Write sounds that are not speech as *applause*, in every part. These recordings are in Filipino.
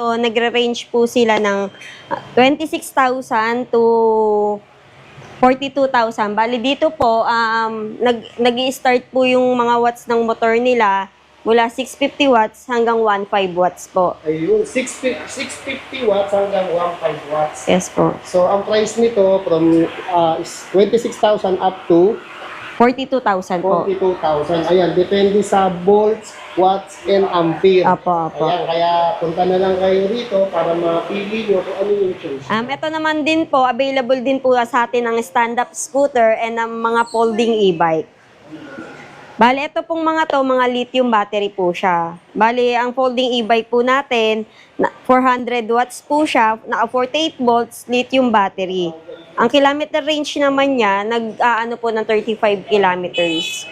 So, nagre-range po sila ng ah, 26,000 to 42,000. Bali dito po, um, nag, nag-i-start po yung mga watts ng motor nila mula 650 watts hanggang 15 watts po. Ayun, 650, 650 watts hanggang 15 watts. Yes po. So, ang price nito from uh, is 26,000 up to 42,000 po. 42,000. Ayan, depende sa volts, watts, and ampere. Apo, apo. Ayan, kaya punta na lang kayo rito para mapili nyo kung ano yung choice. Um, ito naman din po, available din po sa atin ang stand-up scooter and ang mga folding e-bike. Bali, ito pong mga to, mga lithium battery po siya. Bali, ang folding e-bike po natin, na 400 watts po siya, naka 48 volts lithium battery. Ang kilometer range naman niya, nag-aano po ng 35 kilometers.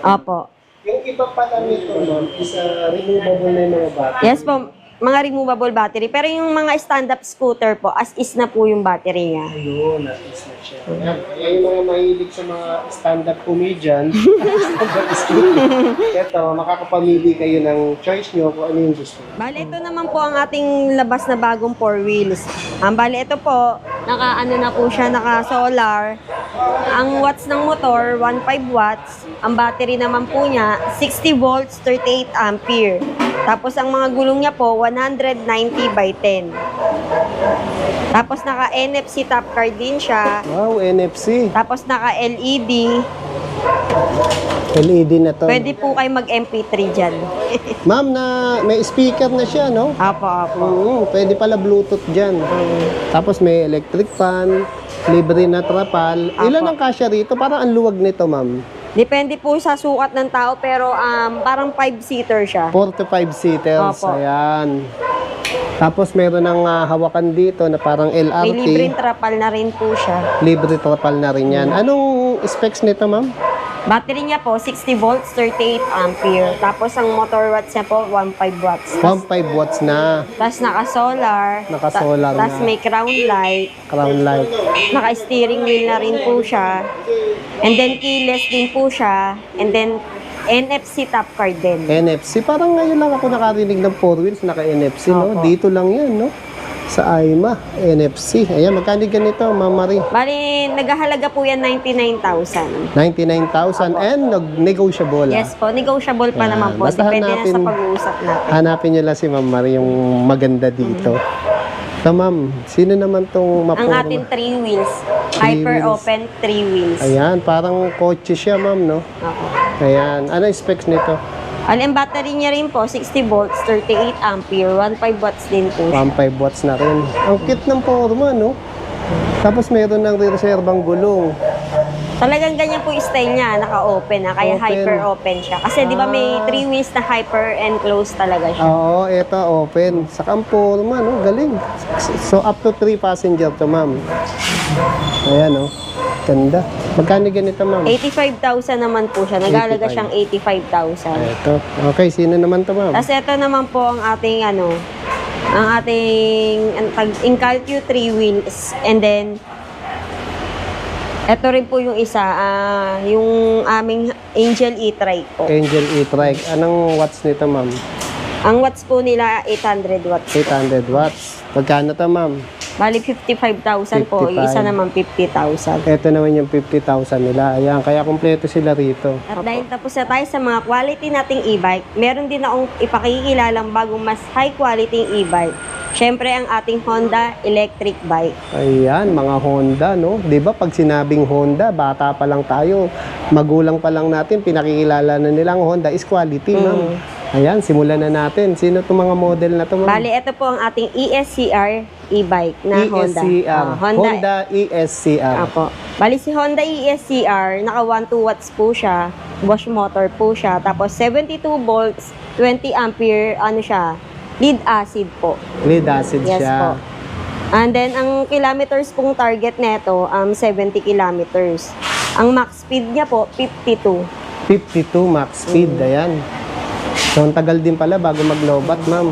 Opo. Yung iba pala nito, ma'am, is uh, removable na yung mga battery. Yes po, mga removable battery. Pero yung mga stand-up scooter po, as is na po yung battery niya. Ayun, natis na siya. Ayan, kaya yung mga mahilig sa mga stand-up comedian, *laughs* stand-up scooter, ito, makakapamili kayo ng choice nyo kung ano yung gusto. Bali, ito naman po ang ating labas na bagong four wheels. Ang bali, ito po, naka ano na po siya, naka solar. Ang watts ng motor, 1.5 watts. Ang battery naman po niya, 60 volts, 38 ampere. Tapos ang mga gulong niya po, 190 by 10. Tapos naka NFC top card din siya. Wow, NFC. Tapos naka LED. LED na to. Pwede po kayo mag MP3 dyan. *laughs* Ma'am, na may speaker na siya, no? Apo, apo. Oo, pwede pala Bluetooth dyan. Tapos may electric fan, libre na trapal. Ilan ang kasya rito? Parang ang luwag nito, ma'am. Depende po sa sukat ng tao pero um, parang 5-seater siya. 4 to 5 seaters. Opo. Ayan. Tapos meron ng ah, hawakan dito na parang May LRT. libreng trapal na rin po siya. Libre trapal na rin yan. Anong specs nito, ma'am? Battery niya po, 60 volts, 38 ampere. Tapos ang motor watts niya po, 1.5 watts. 1.5 watts na. Tapos naka-solar. Naka-solar Ta- Tapos na. may crown light. Crown light. Naka-steering wheel na rin po siya. And then keyless din po siya. And then NFC top card din. NFC. Parang ngayon lang ako nakarinig ng 4 wheels naka-NFC, no? Dito lang yan, no? Sa AIMA, NFC. Ayan, magkano ganito, Ma'am Marie? Bali, naghahalaga po yan 99,000. 99,000 and nag-negotiable. ah. Yes po, negotiable pa naman po. Basta Depende na hanapin- sa pag-uusap natin. Hanapin nyo lang si Ma'am Marie, yung maganda dito. So, ma'am, sino naman tong Ang mapuro? ating three wheels. Three Hyper wheels. open three wheels. Ayan, parang kotse siya, ma'am, no? Oo. Ayan. Ano yung specs nito? Al ang battery niya rin po, 60 volts, 38 ampere, 1.5 watts din po siya. 1.5 watts na rin. Ang cute ng forma, no? Tapos meron ng reservang gulong. Talagang ganyan po yung style niya, naka-open na, kaya Open. hyper open siya. Kasi di ba may Ah. three wheels na hyper and close talaga siya. Oo, eto, open. Sa ang forma, no? Galing. So, up to 3 passenger to, ma'am. Ayan, no? Ganda. Magkano ganito, ma'am? 85,000 naman po siya. Nagalaga 85. siyang 85,000. Eto. Okay, sino naman to, ma'am? Tapos ito naman po ang ating ano, ang ating ang tag Incalcu 3 wheels and then ito rin po yung isa, ah, yung aming Angel E-Trike po. Angel E-Trike. Anong watts nito, ma'am? Ang watts po nila 800 watts. 800 watts. Magkano to, ma'am? Bali 55,000 po, isa 55. naman 50,000. Ito naman yung 50,000 nila. Ayan, kaya kumpleto sila rito. At dahil tapos na tayo sa mga quality nating e-bike, meron din akong ipakikilalang bagong mas high quality e-bike. Siyempre ang ating Honda electric bike. Ayan, mga Honda, no? ba pag sinabing Honda, bata pa lang tayo, magulang pa lang natin, pinakikilala na nilang Honda is quality, ma'am. Ayan, simulan na natin. Sino itong mga model na to, ma'am? Bali, ito po ang ating ESCR e-bike na Honda. ESCR. Ah, Honda. Honda ESCR. Apo. Bali si Honda ESCR, naka 1.2 watts po siya, wash motor po siya, tapos 72 volts, 20 ampere, ano siya, lead acid po. Lead acid Yes siya. po. And then, ang kilometers pong target neto, um, 70 kilometers. Ang max speed niya po, 52. 52 max speed, Mm. ayan. So, ang tagal din pala bago maglobat, ma'am.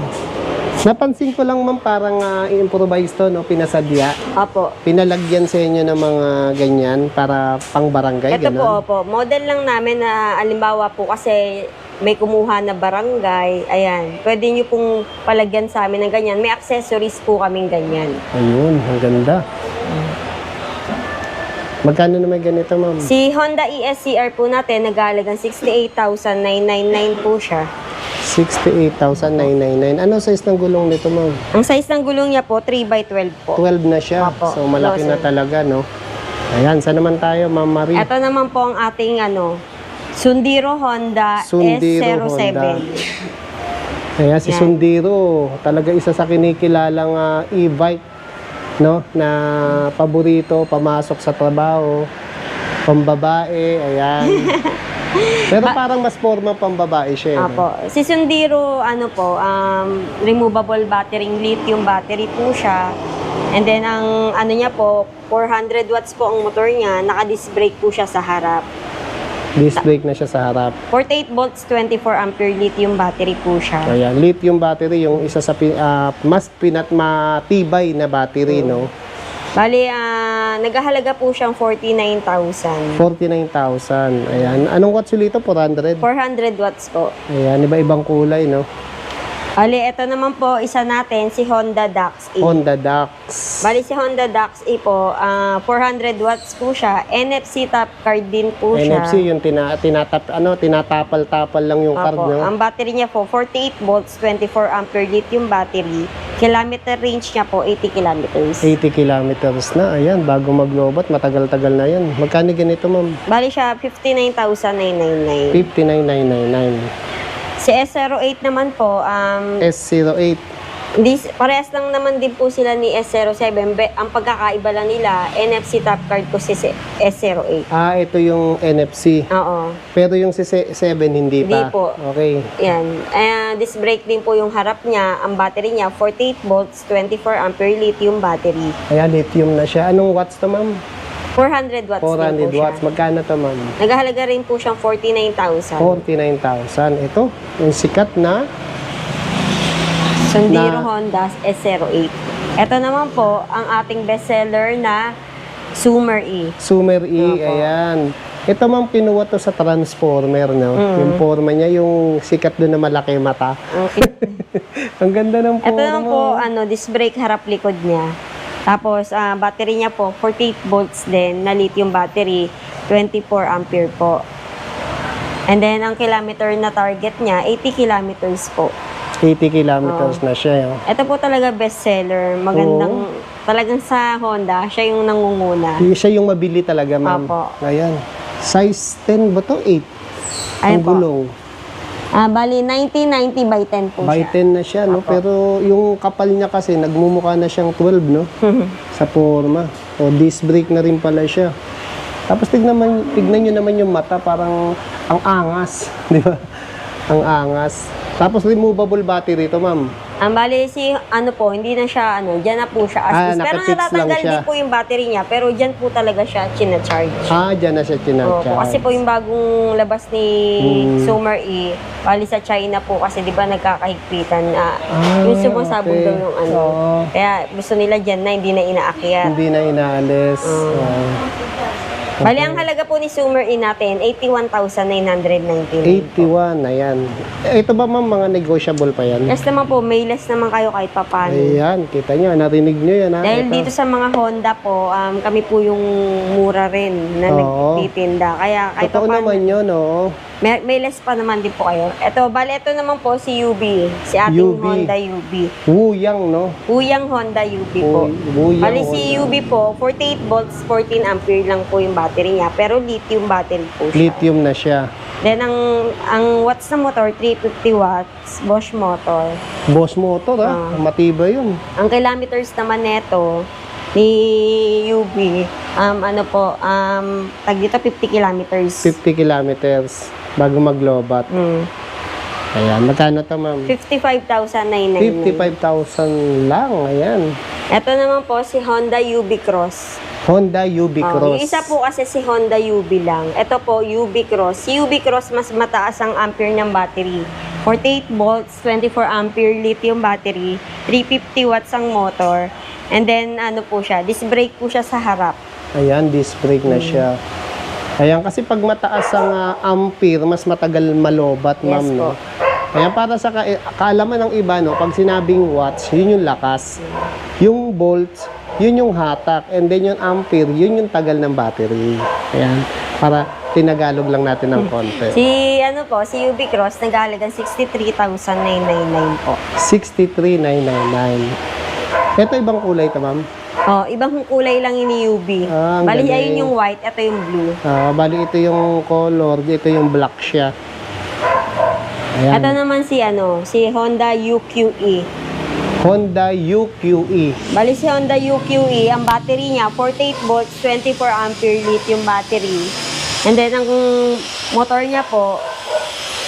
Napansin ko lang, ma'am, parang uh, i-improvise to, no? Pinasadya. Apo. Pinalagyan sa inyo ng mga ganyan para pang barangay, Ito po, gano'n? opo. Model lang namin na, alimbawa po, kasi may kumuha na barangay, ayan, pwede nyo pong palagyan sa amin ng ganyan. May accessories po kaming ganyan. Ayun, ang ganda. Magkano naman ganito, ma'am? Si Honda ESCR po natin, nag-aalagang 68,999 po siya. 68,999. Ano size ng gulong nito, ma'am? Ang size ng gulong niya po, 3x12 po. 12 na siya. Opo. So, malaki na Closer. talaga, no? Ayan, saan naman tayo, ma'am Marie? Ito naman po ang ating ano, Sundiro Honda Sundiro S07. Honda. Ayan, si Yan. Sundiro, talaga isa sa kinikilalang ah, e-bike, no? Na paborito, pamasok sa trabaho, pambabae, ayan. *laughs* Pero parang mas forma pambabae siya. eh, no? Apo. Si Sundiro, ano po, um, removable battery, lithium battery po siya. And then, ang ano niya po, 400 watts po ang motor niya. Naka-disc brake po siya sa harap. Disc brake na siya sa harap. 48 volts, 24 ampere lithium battery po siya. Ayan, lithium battery, yung isa sa pi- ah, mas pinat matibay na battery, no? Bali, ah, naghahalaga po siyang 49,000. 49,000. Ayan. Anong watts ulit ito? 400? 400 watts po. Ayan, iba-ibang kulay, no? Bali, ito naman po, isa natin, si Honda Dax E. Honda Dax. Bali, si Honda Dax E po, ah, 400 watts po siya. NFC top card din po siya. NFC, yung tina, tinatap, ano, tinatapal-tapal lang yung card, Opo. no? Ang battery niya po, 48 volts, 24 ampere lithium battery. Kilometer range niya po, 80 kilometers. 80 kilometers na. Ayan, bago maglobat, matagal-tagal na yan. Magkano ganito, ma'am? Bali siya, 59,999. 59,999. Si S08 naman po, um, S08. Hindi, parehas lang naman din po sila ni S07. Be- ang pagkakaiba lang nila, NFC top card ko si si- S08. Ah, ito yung NFC. Oo. Pero yung si 7 hindi pa. Hindi po. Okay. Yan. Uh, disc brake din po yung harap niya. Ang battery niya, 48 volts, 24 ampere lithium battery. Ayan, lithium na siya. Anong watts to, ma'am? 400 watts 400 din po watts. siya. Magkano to, ma'am? Naghahalaga rin po siyang 49,000. 49,000. Ito, yung sikat na Sundiro na- Honda S08. Ito naman po, ang ating bestseller na Sumer E. Sumer E. Opo. Ayan. Ito ma'am, kinuha to sa Transformer, no? Mm. Yung forma niya, yung sikat doon na malaki mata. Okay. *laughs* Ang ganda ng Ito forma. naman po, ano, disc brake harap likod niya. Tapos, ah, battery niya po, 48 volts din na lithium battery, 24 ampere po. And then, ang kilometer na target niya, 80 kilometers po. 80 kilometers na siya. oh. Ito po talaga bestseller. Magandang, talagang sa Honda, siya yung nangunguna. Siya yung mabili talaga, ma'am. Opo. Ayan. Size 10 ba to? 8. Ayun Ang po. gulong. Ah, bali, 90-90 by 10 po By siya. 10 na siya, no? Pero yung kapal niya kasi, nagmumukha na siyang 12, no? sa forma. O, disc brake na rin pala siya. Tapos tignan, man, tignan nyo naman yung mata, parang ang angas. *laughs* Di ba? Ang angas. Tapos removable battery ito, ma'am. Ang bali si ano po, hindi na siya ano, diyan na po siya as Ah, is. Pero natatanggal din po yung battery niya, pero diyan po talaga siya china-charge. Ah, dyan na siya Opo, chinacharge. kasi po yung bagong labas ni Hmm. Summer E, bali sa China po kasi 'di ba nagkakahigpitan na Ah, yung sumasabog okay. daw yung ano. Oo. Kaya gusto nila diyan na hindi na inaakyat. Hindi na inaalis. Hmm. Ah. Bali ang halaga po ni Summer E natin 81,999. 81, ayan. Ito ba ma'am, mga negotiable pa yan? Less naman po, may less naman kayo kahit papano. Ayan, kita nyo, narinig nyo yan ha. Dahil Ito. dito sa mga Honda po, um, kami po yung mura rin na Oo. nagtitinda. Kaya kahit Totoo pa naman yun, oo. May, may less pa naman din po kayo. Ito, bali, ito naman po si UB. Si ating UB. Honda UB. Wuyang, no? Uyang Honda UB po. Uy, Wuyang. Bali si UB po, 48 volts, 14 ampere lang po yung battery niya. Pero lithium battery po siya. Lithium na siya. Then, ang, ang watts ng motor, 350 watts, Bosch motor. Boss motor, ha? Ah. Matibay yun. Ang kilometers naman neto ni UB, um, ano po, um, tag dito 50 kilometers. 50 kilometers bago maglobat. Mm. Ayan, magkano to, ma'am? 55,999. 55,000 lang, ayan. Ito naman po si Honda UB Cross. Honda UB Oh, Cross. yung isa po kasi si Honda UB lang. Ito po, UB Cross. Si UB Cross, mas mataas ang ampere ng battery. 48 volts, 24 ampere lithium battery, 350 watts ang motor. And then, ano po siya, disc brake po siya sa harap. Ayan, disc brake Hmm. na siya. Ayan, kasi pag mataas ang ah, ampere, mas matagal malobat, Yes ma'am, no? Ayan, para sa ka- kaalaman ng iba, no, pag sinabing watts, yun yung lakas. Yung volts, yun yung hatak. And then yung ampere, yun yung tagal ng battery. Ayan, para tinagalog lang natin ng *laughs* konti. Si ano po, si UB Cross nagalagan 63,999 po. 63,999. Ito ibang kulay to, ma'am. Oh, ibang kulay lang yun ni UB. Ah, Bali, galing. ayun yung white, ito yung blue. Ah, bali ito yung color, ito yung black siya. Ayan. Ito naman si ano, si Honda UQE. Honda UQE. Bali si Honda UQE, ang battery niya 48 volts, 24 ampere lithium battery. And then ang motor niya po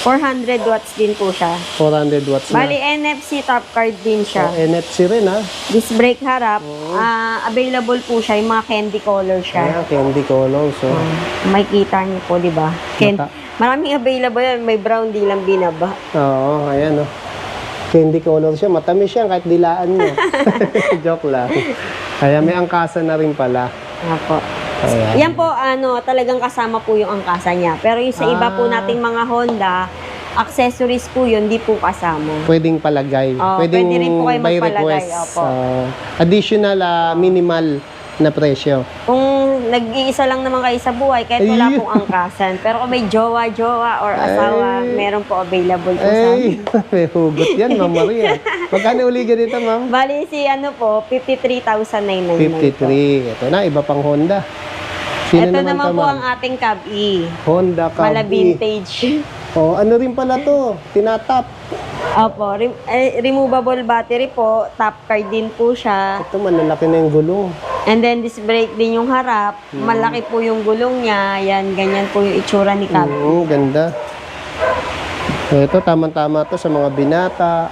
400 watts din po siya. 400 watts na. Bali NFC top card din siya. Oh, NFC rin ha. Disc brake harap, ah, available po siya, yung mga candy color siya. Ayan, candy color. So, Makikita niyo po, di ba? Ken- Mata- Maraming available yan. May brown, di lang binaba. oo, ayan oh. Candy color siya. Matamis siya kahit dilaan mo. *laughs* *laughs* Joke lang. Kaya may angkasa na rin pala. Apo. Ayan. Yan po, ano, talagang kasama po yung angkasa niya. Pero yung sa iba po Ah. nating mga Honda, accessories po yun, di po kasama. Pwedeng palagay. Oo, Pwedeng pwede rin po kayo by magpalagay, request. opo. ah, additional ah, minimal na presyo. Kung nag-iisa lang naman kayo sa buhay, kahit wala Ay. pong angkasan. Pero kung may jowa, jowa, or asawa, Ay. meron po available po sa amin. Ay, *laughs* may hugot yan, Ma'am Maria. Magkano uli ganito, Ma'am? Bali si ano po, 53,999 po. 53. Ito na, iba pang Honda. Sino Ito naman, naman po ang ating Cab E. Honda Cab Mala vintage. *laughs* Oh, ano rin pala to? Tinatap. Opo, rem- eh, removable battery po, top card din po siya. Ito, malalaki na yung gulong. And then disc brake din yung harap. Hmm. Malaki po yung gulong niya. Yan, ganyan po yung itsura ni Cab. Oo, ganda. Ito, tamang-tama to sa mga binata.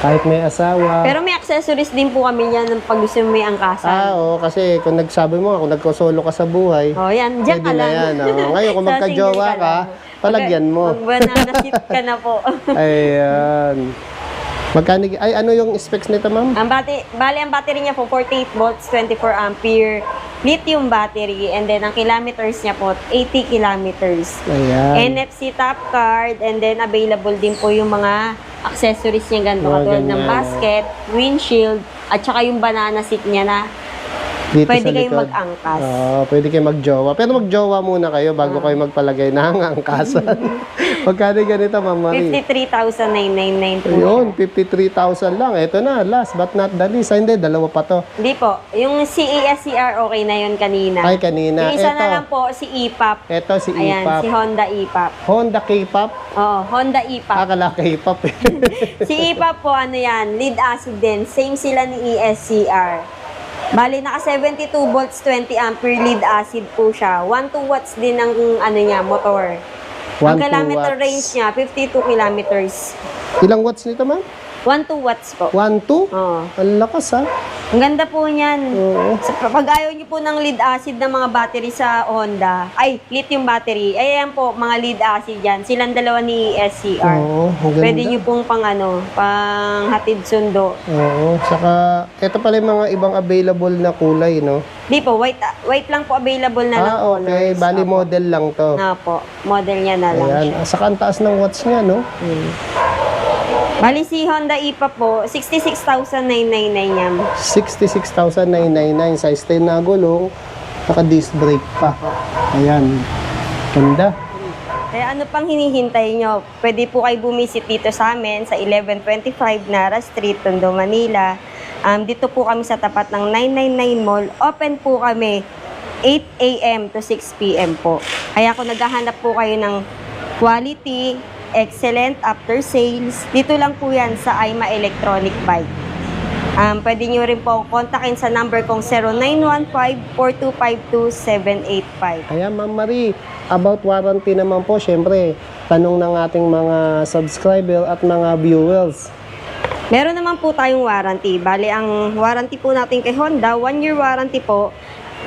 Kahit may asawa. Pero may accessories din po kami yan ng pag gusto mo may angkasan. ah, oo, kasi kung nagsabi mo, kung nagkosolo ka sa buhay, oh, yan, diyan ka na lang. yan. *laughs* Oh. Ngayon, kung magka-jowa ka, lang. palagyan mo. Mag banana ship ka na po. *laughs* Ayan. Magkano, ay ano yung specs nito, ma'am? ang bati, bali ang battery niya po 48 volts, 24 ampere, lithium battery, and then ang kilometers niya po 80 kilometers. Ayan. NFC top card, and then available din po yung mga accessories niya ganito, Mga katulad ng basket, windshield, at saka yung banana seat niya na Dito pwede sa kayong mag-angkas. Oo, pwede kayo magjowa. Pero magjowa muna kayo bago Ah. kayo magpalagay ng angkasan. *laughs* *laughs* Magkano ganito, Ma'am Marie? 53,999 po. Ayun, 53,000 lang. Ito na, last but not the least. Ay, hindi, dalawa pa to. Hindi po. Yung CESCR, okay na yun kanina. Ay, kanina. Yung isa Ito. na lang po, si EPAP. Ito si Ayan, E-Pop. si Honda EPAP. Honda K-Pop. Oo, Honda EPAP. Akala K-Pop eh. *laughs* si EPAP po, ano yan, lead acid din. Same sila ni E ESCR. Bali, naka 72 volts, 20 ampere lead acid po siya. 1 2 watts din ang ano niya, motor. Ang kilometer watts. range niya, 52 kilometers. Ilang watts nito, ma'am? 1 2 watts po. 1, 2? Oo. Ang lakas ha. Ang ganda po niyan. Oo. Sa, pag ayaw niyo po ng lead acid ng mga battery sa Honda, ay, lithium battery, ay yan po, mga lead acid yan. Silang dalawa ni SCR. Oo, ang ganda. Pwede niyo pong pang ano, pang hatid sundo. Oo, saka ito pala yung mga ibang available na kulay, no? Di po, white, white lang po available na lang ah, okay. colors. Bali Opo. model lang to. Na po, model niya na lang Ayan. siya. Saka ang taas ng watts niya, no? Hmm. Bali si Honda IPA po, 66,999 yan. 66,999 size 10 na gulong. Naka disc brake pa. Ayan. Ganda. Kaya ano pang hinihintay nyo? Pwede po kayo bumisit dito sa amin sa 1125 Nara Street, Tondo, Manila. Um, dito po kami sa tapat ng 999 Mall. Open po kami 8 a.m. to 6 p.m. po. Kaya kung naghahanap po kayo ng quality, excellent after sales, dito lang po yan sa Aima Electronic Bike. Um, pwede nyo rin po kontakin sa number kong 0915-4252-785. Ayan, Ma'am Marie. About warranty naman po, syempre, tanong ng ating mga subscriber at mga viewers. Meron naman po tayong warranty. Bali, ang warranty po natin kay Honda, one year warranty po.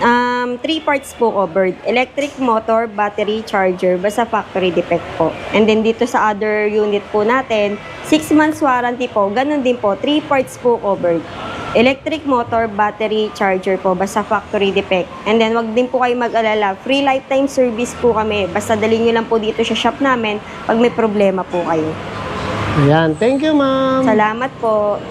Um, three parts po covered. Electric motor, battery, charger, basta factory defect po. And then dito sa other unit po natin, six months warranty po. Ganun din po, three parts po covered. Electric motor, battery, charger po, basta factory defect. And then, wag din po kayo mag-alala. Free lifetime service po kami. Basta dali nyo lang po dito sa shop namin pag may problema po kayo. Ayan. Thank you, ma'am. Salamat po.